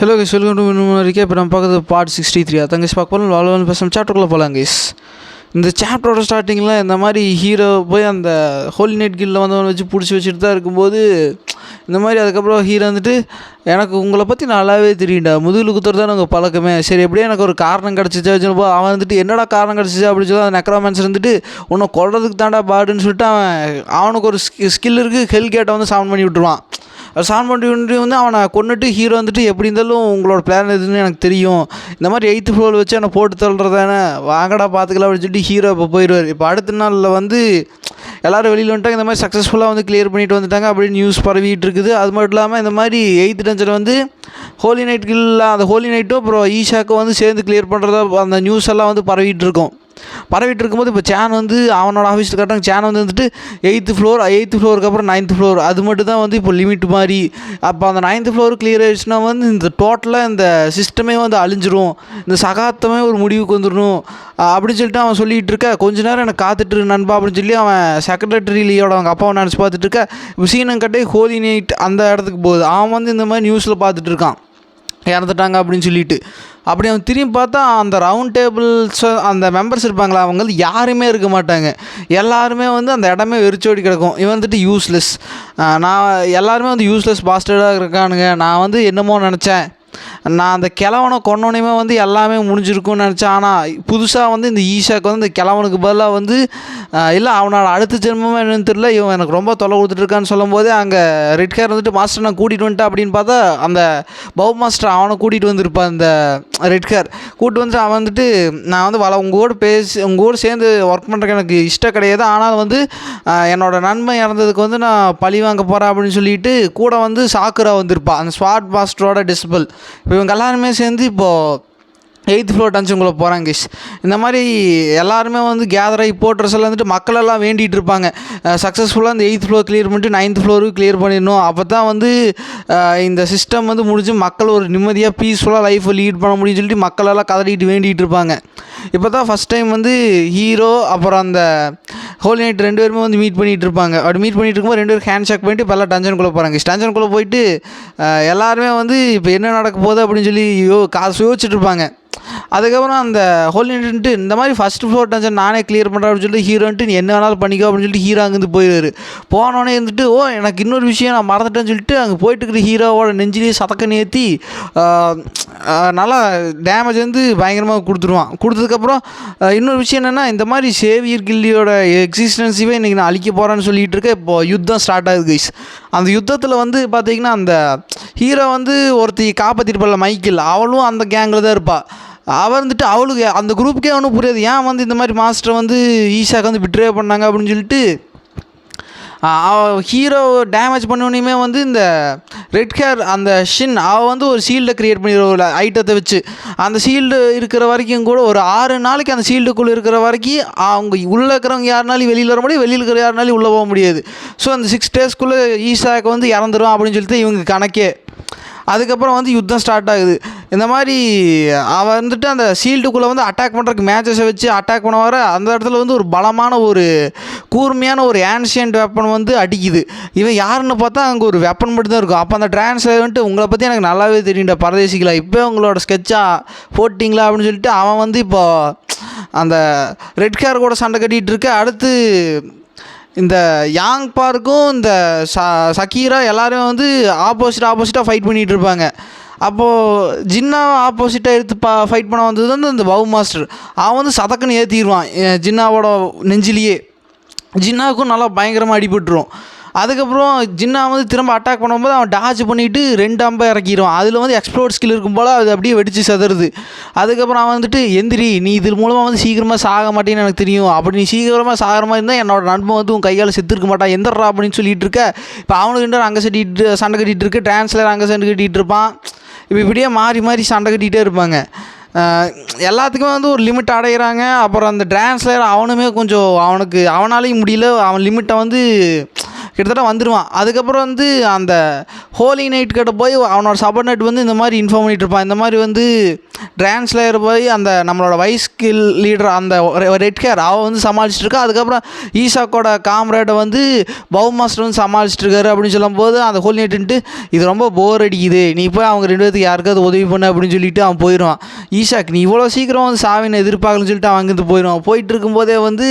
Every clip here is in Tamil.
Hello guys welcome to minimum இப்போ நம்ம பார்க்குறது பார்ட் சிக்ஸ்டி த்ரீ அதான் கைஸ் பார்க்க போகிறோம் வாழ்வன் பேசும் சாப்டருக்குள்ளே போகலாம் கைஸ் இந்த சாப்டரோட ஸ்டார்டிங்கில் இந்த மாதிரி ஹீரோ போய் அந்த ஹோலி நைட் கில்ல வந்தவனை வச்சு பிடிச்சி வச்சுட்டு தான் இருக்கும்போது இந்த மாதிரி அதுக்கப்புறம் ஹீரோ வந்துட்டு எனக்கு உங்களை பற்றி நல்லாவே தெரியும்டா. முதுகில் குத்துறது தான் உங்கள் பழக்கமே. சரி எப்படியே எனக்கு ஒரு காரணம் கிடச்சிச்சா வச்சுப்போ அவன் வந்துட்டு என்னடா காரணம் கிடச்சிச்சா அப்படின்னு சொல்லி அந்த நெக்ரோமேன்ஸ் வந்துட்டு உன்னை கொள்றதுக்கு தாண்டா பாடுன்னு சொல்லிட்டு அவன் அவனுக்கு ஒரு ஸ்கில் இருக்குது ஹெல் கேட்டை வந்து சவுண்ட் பண்ணி விட்டுருவான். சான் பண்ணி வந்து அவனை கொண்டுட்டு ஹீரோ வந்துட்டு எப்படி இருந்தாலும் உங்களோட பிளான் எதுன்னு எனக்கு தெரியும். இந்த மாதிரி எயித்து ஃப்ளோரில் வச்சு என்னை போட்டு தள்ளுறதானே? வாங்கடா பார்த்துக்கலாம் அப்படின்னு சொல்லிட்டு ஹீரோ இப்போ போயிடுவார் இப்போ அடுத்த நாளில் வந்து எல்லோரும் வெளியில் வந்துட்டாங்க. இந்த மாதிரி சக்ஸஸ்ஃபுல்லாக வந்து கிளியர் பண்ணிட்டு வந்துட்டாங்க. அப்படின்னு நியூஸ் பரவிட்டு இருக்குது. அது மட்டும் இல்லாமல் இந்த மாதிரி எயித்து டென்ஷன் வந்து ஹோலி நைட் கில்லாம் அந்த ஹோலி நைட்டும் அப்புறம் ஈஷாக்கும் வந்து சேர்ந்து கிளியர் பண்ணுறதா அந்த நியூஸ் எல்லாம் வந்து பரவிட்டு இருக்கும். பரவிட்டு இருக்கும்போது இப்போ சேன் வந்து அவனோட ஆஃபீஸில் கட்டுறாங்க. சேன் வந்து வந்துட்டு எயித்து ஃப்ளோர் எயித்து ஃப்ளோருக்கு அப்புறம் நைன்த்து ஃப்ளோர் அது மட்டும் தான் வந்து இப்போ லிமிட் மாதிரி அப்போ அந்த நைன்த்து ஃப்ளோர் கிளியர் ஆயிடுச்சுன்னா வந்து இந்த டோட்டலாக இந்த சிஸ்டமே வந்து அழிஞ்சிரும். இந்த சகாத்தமே ஒரு முடிவுக்கு வந்துடணும் அப்படின்னு சொல்லிட்டு அவன் சொல்லிகிட்டு இருக்க. கொஞ்ச நேரம் எனக்கு காத்துட்டு நண்பா அப்படின்னு சொல்லி அவன் செக்ரட்டரிலியோட அவங்க அப்பாவை நினச்சி பார்த்துட்டு இருக்க. இப்போ சீனங்கட்டே ஹோலி நைட் அந்த இடத்துக்கு போகுது. அவன் வந்து இந்த மாதிரி நியூஸில் பார்த்துட்டு இருக்கான். இறந்துட்டாங்க அப்படின்னு சொல்லிட்டு. அப்படி அவன் திரும்பி பார்த்தா அந்த ரவுண்ட் டேபிள்ஸ் அந்த மெம்பர்ஸ் இருப்பாங்களா அவங்க வந்து யாருமே இருக்க மாட்டாங்க. எல்லாருமே வந்து அந்த இடமே வெறிச்சோடி கிடக்கும். இவன் வந்துட்டு யூஸ்லெஸ் நான் எல்லாருமே வந்து யூஸ்லெஸ் பாஸ்டர்டாக இருக்கானுங்க. நான் வந்து என்னமோ நினச்சேன். நான் அந்த கிழவனை கொன்னோனையுமே வந்து எல்லாமே முடிஞ்சிருக்கும்னு நினச்சேன். ஆனால் புதுசாக வந்து இந்த ஈஷாக்கு வந்து இந்த கிழவனுக்கு பதிலாக வந்து இல்லை அவனோட அடுத்த ஜென்மமே என்னன்னு தெரியல. இவன் எனக்கு ரொம்ப தொலை கொடுத்துட்ருக்கான்னு சொல்லும் போதே அங்கே ரெட் ஹேர் வந்துட்டு மாஸ்டர் நான் கூட்டிகிட்டு வந்துட்டேன் அப்படின்னு பார்த்தா அந்த பவு மாஸ்டர் அவனை கூட்டிகிட்டு வந்திருப்பான் அந்த ரெட் ஹேர். கூப்பிட்டு வந்து அவன் வந்துட்டு நான் வந்து வள உங்கள் கூட பேசி உங்கள் கூட சேர்ந்து ஒர்க் பண்ணுறதுக்கு எனக்கு இஷ்டம் கிடையாது. ஆனால் வந்து என்னோடய நன்மை இறந்ததுக்கு வந்து நான் பழி வாங்க போகிறேன் அப்படின்னு சொல்லிட்டு கூட வந்து சாக்குரா வந்திருப்பான் அந்த ஸ்வாட் மாஸ்டரோட டிஸ்பிள் இப்போ இவங்க எல்லாருமே சேர்ந்து இப்போது எயித் ஃப்ளோர் டன்ஷனுக்குள்ளே போகிறாங்க கிஷ். இந்த மாதிரி எல்லாருமே வந்து கேதர் ஆகி போட்டுறசில் வந்துட்டு மக்களெல்லாம் வேண்டிகிட்டு இருப்பாங்க. சக்ஸஸ்ஃபுல்லாக அந்த எயித் ஃப்ளோர் கிளியர் பண்ணிட்டு நைன்த் ஃப்ளோருக்கு கிளியர் பண்ணிடணும். அப்போ தான் வந்து இந்த சிஸ்டம் வந்து முடிஞ்சு மக்கள் ஒரு நிம்மதியாக பீஸ்ஃபுல்லாக லைஃப்பை லீட் பண்ண முடியும்னு சொல்லிட்டு மக்களெல்லாம் கதறிட்டு வேண்டிகிட்டு இருப்பாங்க. இப்போ தான் ஃபஸ்ட் டைம் வந்து ஹீரோ அப்புறம் அந்த ஹோலி நைட் ரெண்டு பேருமே வந்து மீட் பண்ணிகிட்டு இருப்பாங்க அப்படி மீட் பண்ணிட்டு இருக்கும்போது ரெண்டு பேரும் ஹேண்ட் ஷேக் பண்ணிட்டு இப்போ எல்லாம் டஞ்சனுக்குள்ளே போகிறாங்க டஞ்சனுக்குள்ளே போயிட்டு எல்லாருமே வந்து இப்போ என்ன நடக்க போகுது அப்படின்னு சொல்லி யோ காசு யோசிச்சுட்டு இருப்பாங்க. அதுக்கப்புறம் அந்த ஹோலின்ட்டு இந்த மாதிரி ஃபஸ்ட் ஃப்ளோர் டென்ஷன் நானே கிளியர் பண்ணுறேன் அப்படின்னு சொல்லிட்டு ஹீரோன்ட்டு நீ என்ன வேணாலும் பண்ணிக்கோ அப்படின்னு சொல்லிட்டு ஹீரோ அங்கேருந்து போயிடுவார் போனோடனே இருந்துட்டு ஓ எனக்கு இன்னொரு விஷயம் நான் மறந்துட்டேன்னு சொல்லிட்டு அங்கே போயிட்டு இருக்கிற ஹீரோவோட நெஞ்சிலேயே சதக்க ஏற்றி நல்லா டேமேஜ் வந்து பயங்கரமாக கொடுத்துருவான். கொடுத்ததுக்கப்புறம் இன்னொரு விஷயம் என்னென்னா இந்த மாதிரி சேவியர் கில்லியோட எக்ஸிஸ்டன்ஸிவே இன்றைக்கி நான் அழிக்க போகிறேன்னு சொல்லிட்டு இருக்கேன் இப்போ யுத்தம் ஸ்டார்ட் ஆகுது கைஸ் அந்த யுத்தத்தில் வந்து பார்த்திங்கன்னா அந்த ஹீரோ வந்து ஒருத்தி காப்பாற்றிருப்பாள் மைக்கில் அவளும் அந்த கேங்கில் தான் இருப்பாள் அவள் வந்துட்டு அவளுக்கு அந்த குரூப்புக்கே ஒன்றும் புரியாது. ஏன் வந்து இந்த மாதிரி மாஸ்டர் வந்து ஈஷாக்கு வந்து பிட்ரே பண்ணாங்க அப்படின்னு சொல்லிட்டு ஹீரோ டேமேஜ் பண்ணோடனே வந்து இந்த ரெட் ஹேர் அந்த ஷின் அவள் வந்து ஒரு ஷீல்டை க்ரியேட் பண்ணிடுவோம் ஐட்டத்தை வச்சு. அந்த ஷீல்டு இருக்கிற வரைக்கும் கூட ஒரு ஆறு நாளைக்கு அந்த ஷீல்டுக்குள்ளே இருக்கிற வரைக்கும் அவங்க உள்ளே இருக்கிறவங்க யாருனாலும் வெளியில் வர முடியும் வெளியில் இருக்கிற யாருனாலும் உள்ளே போக முடியாது. ஸோ அந்த சிக்ஸ் டேஸ்க்குள்ளே ஈஷாக்கு வந்து இறந்துடும் அப்படின்னு சொல்லிட்டு இவங்க கணக்கே. அதுக்கப்புறம் வந்து யுத்தம் ஸ்டார்ட் ஆகுது. இந்த மாதிரி அவன் வந்துட்டு அந்த ஷீல்டுக்குள்ளே வந்து அட்டாக் பண்ணுறதுக்கு மேட்சஸை வச்சு அட்டாக் பண்ண வர அந்த இடத்துல வந்து ஒரு பலமான ஒரு கூர்மையான ஒரு ஏன்ஷியன்ட் வெப்பன் வந்து அடிக்குது. இவன் யாருன்னு பார்த்தா அங்கே ஒரு வெப்பன் மட்டும் தான் இருக்கும். அப்போ அந்த டிரான்ஸ்லேவன்ட்டு உங்களை பற்றி எனக்கு நல்லாவே தெரியும்டா பரதேசிகளா இப்போ உங்களோட ஸ்கெட்சாக போட்டிங்களா அப்படின்னு சொல்லிட்டு அவன் வந்து இப்போ அந்த ரெட் கேர் கூட சண்டை கட்டிகிட்டு இருக்க அடுத்து இந்த யாங் பார்க்கும் இந்த ச சக்கீரா எல்லோரும் வந்து ஆப்போசிட் ஆப்போசிட்டாக ஃபைட் பண்ணிகிட்டு இருப்பாங்க. அப்போது ஜின்னா ஆப்போசிட்டாக எடுத்து பா ஃபைட் பண்ண வந்தது வந்து இந்த பவு மாஸ்டர் அவன் வந்து சதக்குன்னு ஏற்றிடுவான் ஜின்னாவோட நெஞ்சிலேயே. ஜின்னாவுக்கும் நல்லா பயங்கரமாக அடிபட்டுரும். அதுக்கப்புறம் ஜின்னா வந்து திரும்ப அட்டாக் பண்ணும்போது அவன் டாஜ் பண்ணிவிட்டு ரெண்டு அம்பை இறக்கிடுவான். அதில் வந்து எக்ஸ்ப்ளோர் ஸ்கில் இருக்கும் போல் அது அப்படியே வெடித்து செதறுது. அதுக்கப்புறம் அவன் வந்துட்டு எந்திரி நீ இது மூலமாக வந்து சீக்கிரமாக சாக மாட்டேன்னு எனக்கு தெரியும். அப்படி நீ சீக்கிரமாக சாகிற மாதிரி இருந்தால் என்னோட நண்பன் வந்து உன் கையால் செத்துருக்க மாட்டான். எந்தரா அப்படின்னு சொல்லிட்டு இருக்க. இப்போ அவனுக்கு அங்கே சட்டிட்டு சண்டை கட்டிகிட்டு இருக்கு டிரான்ஸ்லேர் அங்கே சண்டை கட்டிகிட்டு இருப்பான். இப்போ இப்படியே மாறி மாறி சண்டை கட்டிகிட்டே இருப்பாங்க. எல்லாத்துக்குமே வந்து ஒரு லிமிட் அடைகிறாங்க அப்புறம் அந்த டிரான்ஸ்லேர் அவனுமே கொஞ்சம் அவனுக்கு அவனாலேயும் முடியல. அவன் லிமிட்டை வந்து கிட்டத்தட்ட வந்துடுவான் அதுக்கப்புறம் வந்து அந்த ஹோலி நைட் கிட்ட போய் அவனோட சபர்நெட் வந்து இந்த மாதிரி இன்ஃபார்ம் பண்ணிட்டு இருப்பான். இந்த மாதிரி வந்து ட்ரான்ஸ்லேயர் போய் அந்த நம்மளோட வைஸ் ஸ்கில் லீடர் அந்த ரெட் கேர் அவள் வந்து சமாளிச்சிட்டு இருக்கா அதுக்கப்புறம் ஈசாக்கோட காம்ரேடை வந்து பவு மாஸ்டர் வந்து சமாளிச்சிட்டு இருக்காரு அப்படின்னு சொல்லும்போது அந்த ஹோலி நைட்டுன்ட்டு இது ரொம்ப போர் அடிக்குது. நீ போய் அவங்க ரெண்டு பேருக்கு யாருக்காவது உதவி பண்ணு அப்படின்னு சொல்லிட்டு அவன் போயிடுவான். ஈஷாக் நீ இவ்வளோ சீக்கிரம் வந்து சாவினை எதிர்பார்க்கலன்னு சொல்லிட்டு அவன் அங்கேருந்து போயிடுவான். போயிட்டு இருக்கும்போதே வந்து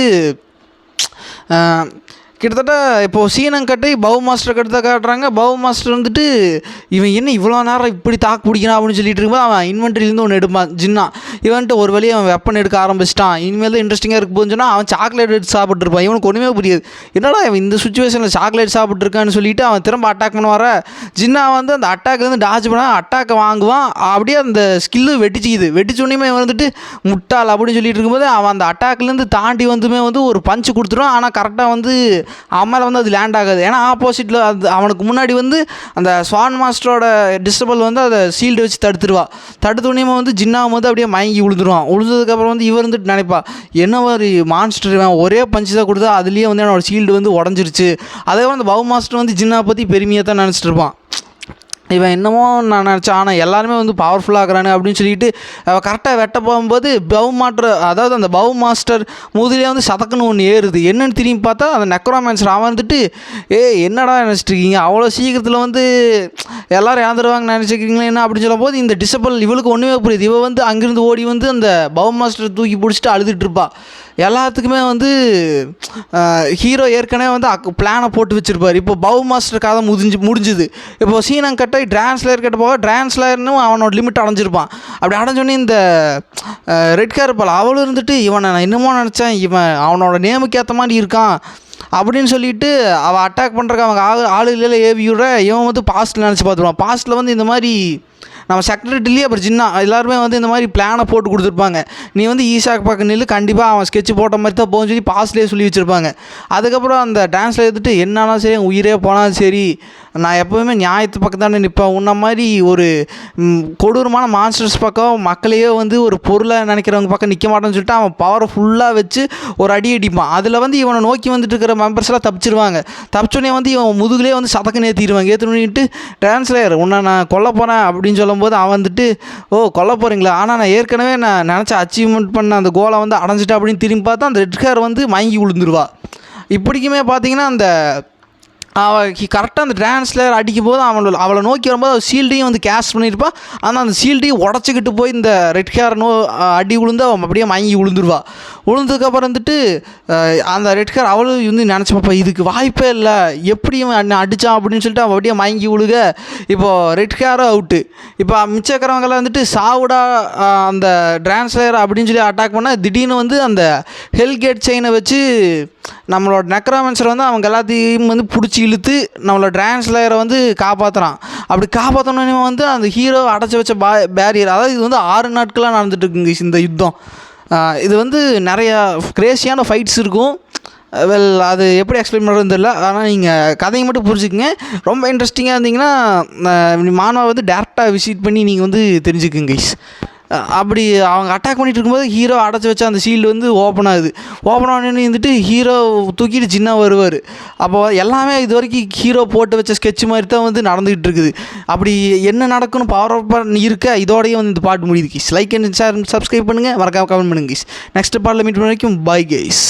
கிட்டத்தட்ட இப்போது சீனங்கட்டை பவு மாஸ்டர் கட்டு காட்டுறாங்க. பவு மாஸ்டர் வந்துட்டு இவன் என்ன இவ்வளோ நேரம் இப்படி தாக்கு பிடிக்கிறான்? அப்படின்னு சொல்லிட்டு இருக்கும்போது அவன் இன்வென்ட்ரிலேருந்து ஒன்று எடுப்பான். ஜின்னா. இவன்ட்டு ஒரு வழியை அவன் வெப்பன் எடுக்க ஆரம்பிச்சிட்டான். இனிமேல் தான் இன்ட்ரெஸ்டிங்காக இருக்கு போதுன்னு சொன்னால் அவன் சாக்லேட் எடுத்து சாப்பிட்ருப்பான் இவனுக்கு ஒன்றுமே புரியாது. என்னடா இவன் இந்த சுச்சுவேஷனில் சாக்லேட் சாப்பிட்ருக்கான்னு சொல்லிட்டு அவன் திரும்ப அட்டாக் பண்ண வர ஜின்னா வந்து அந்த அட்டாக்லேருந்து டாச் பண்ண அட்டாக்கை வாங்குவான். அப்படியே அந்த ஸ்கில்லு வெட்டிச்சிக்குது வெட்டிச்சோடனே வந்துட்டு முட்டாள் அப்படின்னு சொல்லிட்டு இருக்கும்போது அவன் அந்த அட்டாக்லேருந்து தாண்டி வந்துமே வந்து ஒரு பஞ்சு கொடுத்துருவான். ஆனால் கரெக்டாக வந்து அவன் மேலே வந்து அது லேண்ட் ஆகாது. ஏன்னா ஆப்போசிட்டில் அது அவனுக்கு முன்னாடி வந்து அந்த ஸ்வான் மாஸ்டரோட டிஸ்டபல் வந்து அதை சீல்டு வச்சு தடுத்துருவா. தடுத்தோடனே வந்து ஜின்னாவும் வந்து அப்படியே மயங்கி விழுந்துருவான் விழுந்ததுக்கப்புறம் வந்து இவர் வந்துட்டு நினைப்பா என்ன ஒரு மான்ஸ்டர் ஒரே பஞ்சு தான் கொடுத்தா அதுலேயே வந்து என்னோட சீல்டு வந்து உடஞ்சிருச்சு. அதே வந்து அந்த பவு மாஸ்டர் வந்து ஜின்னா பற்றி பெருமையாக தான் நினச்சிட்டு இருப்பான். இவன் என்னமோ நான் நினச்சேன் ஆனால் எல்லாருமே வந்து பவர்ஃபுல்லாக இருக்கிறானு அப்படின்னு சொல்லிட்டு அவள் கரெக்டாக வெட்ட போகும்போது பவு மாஸ்டர் அதாவது அந்த பவு மாஸ்டர் முதுலேயே வந்து சதக்குன்னு ஒன்று ஏறுது. என்னென்னு திரும்பி பார்த்தா அந்த நெக்ரோமான்சர் அமர்ந்துட்டு வந்துட்டு ஏ என்னடா நினச்சிட்டு இருக்கீங்க? அவ்வளோ சீக்கிரத்தில் வந்து எல்லோரும் இறந்துருவாங்கன்னு நினச்சிக்கிறீங்களே என்ன? அப்படின்னு சொல்லும் போது இந்த டிசபிள் இவளுக்கு ஒன்றுமே புரியுது. இவள் வந்து அங்கேருந்து ஓடி வந்து அந்த பவு மாஸ்டர் தூக்கி பிடிச்சிட்டு அழுதுட்டு இருப்பா. எல்லாத்துக்குமே வந்து ஹீரோ ஏற்கனவே வந்து அக் பிளானை போட்டு வச்சுருப்பார். இப்போ பவு மாஸ்டர் கதை முடிஞ்சு முடிஞ்சுது. இப்போ சீனம் கட்டை டிரான்ஸ்லேயர் கட்ட போக டிரான்ஸ்லேயர்னும் அவனோட லிமிட் அடைஞ்சிருப்பான். அப்படி அடைஞ்சோடனே இந்த ரெட் கேர் பால் அவளும் இருந்துட்டு இவனை நான் என்னமோ நினச்சேன் இவன் அவனோட நேமுக்கு ஏற்ற மாதிரி இருக்கான். அப்படின்னு சொல்லிட்டு அவள் அட்டாக் பண்ணுறக்கு அவங்க ஆளு ஆளுகளில் ஏவி விட இவன் வந்து பாஸ்ட்டில் நினச்சி பார்த்துருவான். பாஸ்ட்டில் வந்து இந்த மாதிரி நம்ம செக்ரட்டரிலேயே அப்புறம் சின்ன எல்லாருமே வந்து இந்த மாதிரி பிளானை போட்டு கொடுத்துருப்பாங்க. நீ வந்து ஈஷாக்கு பக்கம் நில்லு கண்டிப்பாக அவன் ஸ்கெட்ச் போட்ட மாதிரி தான் போகும் சொல்லி பாஸ்லேயே சொல்லி வச்சுருப்பாங்க. அதுக்கப்புறம் அந்த டான்ஸில் எடுத்துட்டு என்னன்னா சரி உயிரே போனாலும் சரி நான் எப்போவுமே நியாயத்து பக்கம் தானே நிற்பேன். உன்ன மாதிரி ஒரு கொடூரமான மான்ஸ்டர்ஸ் பக்கம் மக்களையே வந்து ஒரு பொருளை நினைக்கிறவங்க பக்கம் நிற்க மாட்டேன்னு சொல்லிட்டு அவன் பவரை ஃபுல்லாக வச்சு ஒரு அடி அடிப்பான். அதில் வந்து இவனை நோக்கி வந்துட்டு இருக்கிற மெம்பர்ஸ்லாம் தப்பிச்சிருவாங்க. தப்பிச்சோடனே வந்து இவன் முதுகுலே வந்து சதக்கு ஏற்றிடுவாங்க ஏற்றிட்டு டிரான்ஸ்லேயர் உன்னை நான் கொல்ல போகிறேன் அப்படின்னு சொல்லும்போது அவன் வந்துட்டு ஓ கொல்ல போகிறீங்களா ஆனால் நான் ஏற்கனவே நான் நினச்ச அச்சீவ்மெண்ட் பண்ண அந்த கோலை வந்து அடைஞ்சிட்டேன் அப்படின்னு திரும்பி பார்த்தா அந்த ரெட் ஹேர் வந்து மயங்கி விழுந்துருவா. இப்படிக்குமே பார்த்தீங்கன்னா அந்த அவள் கரெக்டாக அந்த டிரான்ஸ்லேயர் அடிக்கும் போது அவளை அவளை நோக்கி வரும்போது அவள் ஷீல்டையும் வந்து கேஷ் பண்ணியிருப்பா ஆனால் அந்த ஷீல்டையும் உடச்சிக்கிட்டு போய் இந்த ரெட் ஹேர் நோ அடி விழுந்து அவன் அப்படியே மயங்கி விழுந்துருவா விழுந்ததுக்கப்புறம் வந்துட்டு அந்த ரெட் ஹேர் அவளும் வந்து நினச்சி பார்ப்பா இதுக்கு வாய்ப்பே இல்லை. எப்படி அவன் அடித்தான் அப்படின்னு சொல்லிட்டு அவன் அப்படியே மயங்கி விழுக இப்போது ரெட் ஹேரும் அவுட்டு இப்போ மிச்சக்கிறவங்களாம் வந்துட்டு சாவுடா அந்த டிரான்ஸ்லேயர் அப்படின்னு சொல்லி அட்டாக் பண்ணால் திடீர்னு வந்து அந்த ஹெல்கேட் செயினை வச்சு நம்மளோட நெக்ராமன்சர் வந்து அவங்க எல்லாத்தையும் வந்து பிடிச்சி இழுத்து நம்மளோட டிரான்ஸ்லேயரை வந்து காப்பாற்றுறான் அப்படி காப்பாற்றணுன்னு வந்து அந்த ஹீரோ அடைச்சி வச்ச பா பேரியர் அதாவது இது வந்து ஆறு நாட்களாக நடந்துட்டு இருக்குங்க இந்த யுத்தம். இது வந்து நிறையா கிரேசியான ஃபைட்ஸ் இருக்கும். வெல் அது எப்படி எக்ஸ்பிளைன் பண்ணுறதுன்னு தெரியல. ஆனால் நீங்கள் கதையை மட்டும் புரிஞ்சுக்குங்க. ரொம்ப இன்ட்ரெஸ்டிங்காக இருந்தீங்கன்னா மாணவ வந்து டேரெக்டாக விசிட் பண்ணி நீங்கள் வந்து தெரிஞ்சுக்குங்க கைஸ் அப்படி அவங்க அட்டாக் பண்ணிட்டு இருக்கும்போது ஹீரோ அடைச்சி வச்ச அந்த ஷீல்டு வந்து ஓப்பன் ஆகுது. ஓப்பன் ஆனு இருந்துட்டு ஹீரோ தூக்கிட்டு சின்ன வருவார். அப்போ எல்லாமே இது வரைக்கும் ஹீரோ போட்டு வச்ச ஸ்கெட்ச் மாதிரி தான் வந்து நடந்துகிட்டு இருக்குது. அப்படி என்ன நடக்குன்னு பவர் இருக்க இதோடய வந்து இந்த பாட்டு முடியுது guys like and share subscribe பண்ணுங்கள் மறக்காம கமெண்ட் பண்ணுங்க கீஸ் நெக்ஸ்ட் பாட்டில் மீட் பண்ண வரைக்கும் பாய் கைஸ்